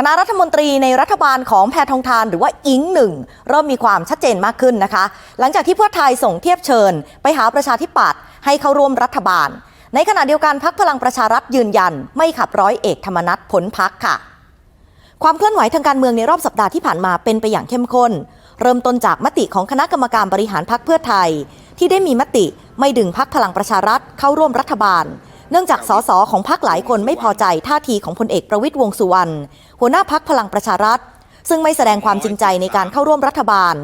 คณะรัฐมนตรีในรัฐบาลของแพทองทานหรือว่าอิงหนึ่งเริ่มมีความชัดเจนมากขึ้นนะคะ หลังจากที่เพื่อไทยส่งเทียบเชิญ ไปหาประชาธิปัตย์ให้เข้าร่วมรัฐบาล ในขณะเดียวกันพักพลังประชารัฐยืนยัน ไม่ขับร้อยเอกธรรมนัฐพ้นพักค่ะ ความเคลื่อนไหวทางการเมืองในรอบสัปดาห์ที่ผ่านมาเป็นไปอย่างเข้มข้น เริ่มต้นจากมติของคณะกรรมการบริหารพักเพื่อไทย ที่ได้มีมติไม่ดึงพักพลังประชารัฐเข้าร่วมรัฐบาล เนื่องจากสสของพักหลายคนไม่พอใจท่าทีของพลเอกประวิตยวงสุวรรณหัวหน้าพักพลังประชารัฐ ซึ่งไม่แสดงความจริงใจในการเข้าร่วมรัฐบาล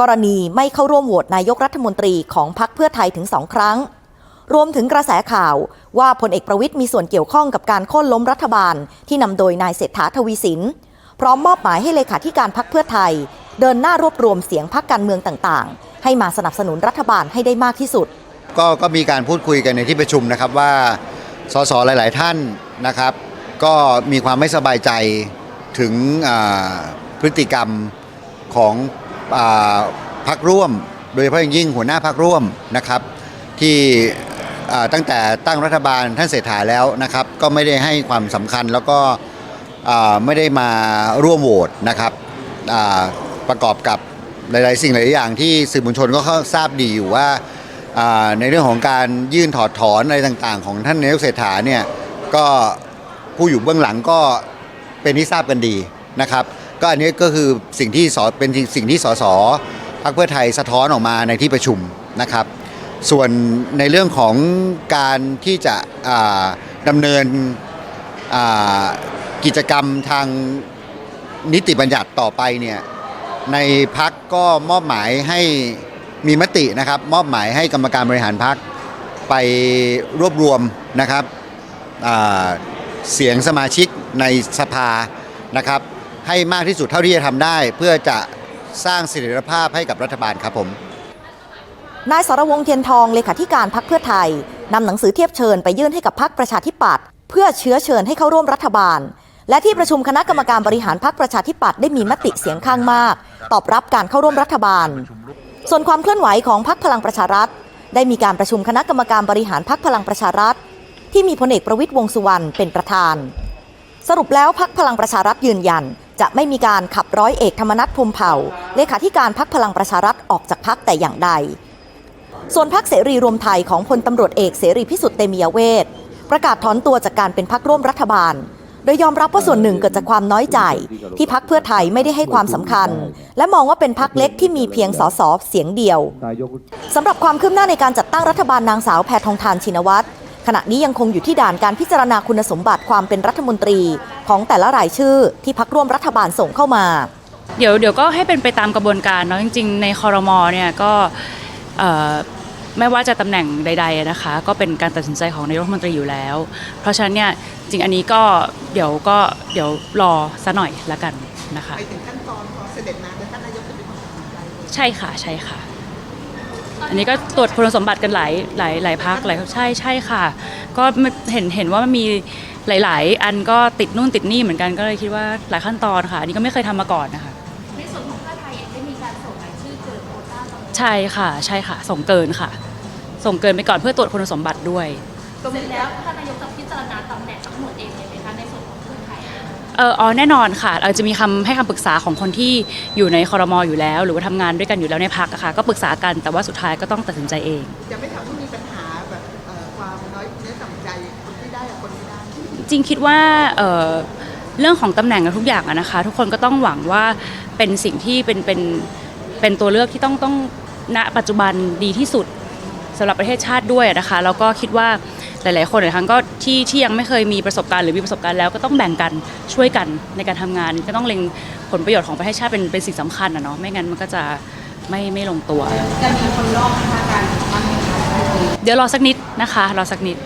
กรณีไม่เข้าร่วมโหวตนายกรัฐมนตรีของพักเพื่อไทยถึงสองครั้ง รวมถึงกระแสข่าวว่าพลเอกประวิตยมีส่วนเกี่ยวข้องกับการโค่นล้มรัฐบาล ที่นำโดยนายเศรษฐาทวีสินพร้อมมอบหมายให้เลขาธิการพักเพื่อไทย เดินหน้ารวบรวมเสียงพักการเมืองต่างๆ ให้มาสนับสนุนรัฐบาลให้ได้มากที่สุด ก็ก็มีการพูดคุยกันในที่ประชุมนะครับว่า สสหลาย ๆ ท่านนะครับ ก็มีความไม่สบายใจถึงพฤติกรรมของอพักร่วม โดยเฉพาะอย่างยิ่งหัวหน้าพักร่วมนะครับ ที่ตั้งแต่ตั้งรัฐบาลท่านเศรษฐาแล้วนะครับ ก็ไม่ได้ให้ความสำคัญแล้วก็ไม่ได้มาร่วมโหวตนะครับประกอบกับหลาย ๆ สิ่งหลายๆอย่างที่สื่อมวลชนก็ทราบดีอยู่ว่า ในเรื่องของการยื่นถอดถอนอะไรต่างๆ ของท่านนายกเศรษฐาเนี่ยก็ผู้อยู่เบื้องหลังก็เป็นที่ทราบกันดีนะครับ ก็อันนี้ก็คือสิ่งที่สเป็นสิ่งที่สสพรรคเพื่อไทยสะท้อนออกมาในที่ประชุมนะครับ ส่วนในเรื่องของการที่จะดำเนินกิจกรรมทางนิติบัญญัติต่อไปเนี่ยในพักก็มอบหมายให้ มีมตินะครับมอบหมายให้กรรมการบริหารพักไปรวบรวมนะครับเสียงสมาชิกในสภานะครับ ให้มากที่สุดเท่าที่จะทำได้ เพื่อจะสร้างเสถียรภาพให้กับรัฐบาลครับผมนายสรวงเทียนทองเลขาธิการพักเพื่อไทยนำหนังสือเทียบเชิญไปยื่นให้กับพักประชาธิปัตย์เพื่อเชื้อเชิญให้เข้าร่วมรัฐบาล และที่ประชุมคณะกรรมการบริหารพักประชาธิปัตย์ได้มีมติเสียงข้างมาก ตอบรับการเข้าร่วมรัฐบาล ส่วนความเคลื่อนไหวของพักพลังประชารัฐ ได้มีการประชุมคณะกรรมการบริหารพักพลังประชารัฐ ที่มีพลเอกประวิตยวงสุวรรณเป็นประธาน สรุปแล้วพักพลังประชารัฐยืนยัน จะไม่มีการขับร้อยเอกธรรมนัฐพรมเผ่าเลขาธิการพักพลังประชารัฐออกจากพักแต่อย่างใด ส่วนพักเสรีรวมไทยของพลตำรวจเอกเสรีพิสุทธิ์เตมียเวทประกาศถอนตัวจากการเป็นพักร่วมรัฐบาล โดยยอมรับว่าส่วนหนึ่งเกิดจากความน้อยใจ ที่พักเพื่อไทยไม่ได้ให้ความสำคัญ และมองว่าเป็นพักเล็กที่มีเพียงสสเสียงเดียวสำหรับความคืบหน้าในการจัดตั้งรัฐบาลนางสาวแพทองทานชินวัตรขณะนี้ยังคงอยู่ที่ด่านการพิจารณาคุณสมบัติความเป็นรัฐมนตรี ของแต่ละรายชื่อที่พักร่วมรัฐบาลส่งเข้ามา เดี๋ยวเดี๋ยวก็ให้เป็นไปตามกระบวนการเนาะจริง ๆ ในคอรมอเนี่ยก็ ไม่ว่าจะตำแหน่งใดๆนะคะ ก็เป็นการตัดสินใจของนายกรัฐมนตรีอยู่แล้ว เพราะฉะนั้นเนี่ยจริงอันนี้ก็เดี๋ยวก็เดี๋ยวรอซะหน่อยละกันนะคะไปถึงขั้นตอนพอเสด็จมาแล้วท่านนายกจะเป็นคนตัดสินใจเลยใช่ค่ะใช่ค่ะ อันนี้ก็ตรวจคุณสมบัติกันหลายหลายหลายพักหลายใช่ใช่ค่ะ ก็เห็นเห็นว่ามันมีหลาย ๆ อันก็ติดนู่นติดนี่เหมือนกันก็เลยคิดว่าหลายขั้นตอนค่ะอันนี้ก็ไม่เคยทำมาก่อนนะคะ ใช่ค่ะ ใช่ค่ะ ส่งเกินค่ะ ส่งเกินไปก่อนเพื่อตรวจคุณสมบัติด้วย เสร็จแล้วท่านนายกจะพิจารณาตำแหน่งทั้งหมดเองเลยไหมคะในส่วนของเพื่อไทยเอออ๋อแน่นอนค่ะเราจะมีคำให้คำปรึกษาของคนที่อยู่ในคอรมออยู่แล้ว หรือว่าทำงานด้วยกันอยู่แล้วในพักอะค่ะ ก็ปรึกษากันแต่ว่าสุดท้ายก็ต้องตัดสินใจเอง จะไม่ทำให้มีปัญหาแบบเอ่อความน้อยเนื้อต่ำใจคนที่ได้กับคนไม่ได้ จริงคิดว่าเอ่อเรื่องของตำแหน่งกับทุกอย่างอะนะคะ ทุกคนก็ต้องหวังว่าเป็นสิ่งที่เป็นเป็นเป็นตัวเลือกที่ต้องต้อง ณปัจจุบันดีที่สุดสำหรับประเทศชาติด้วยนะคะแล้วก็คิดว่าหลาย ๆ คนหลายครั้งก็ที่ที่ยังไม่เคยมีประสบการณ์หรือมีประสบการณ์แล้วก็ต้องแบ่งกันช่วยกันในการทำงาน ก็ต้องเล็งผลประโยชน์ของประเทศชาติเป็นเป็นสิ่งสำคัญนะเนาะไม่งั้นมันก็จะไม่ไม่ลงตัวจะมีคนรอบทางการบ้างไหมคะเดี๋ยวรอสักนิดนะคะรอสักนิด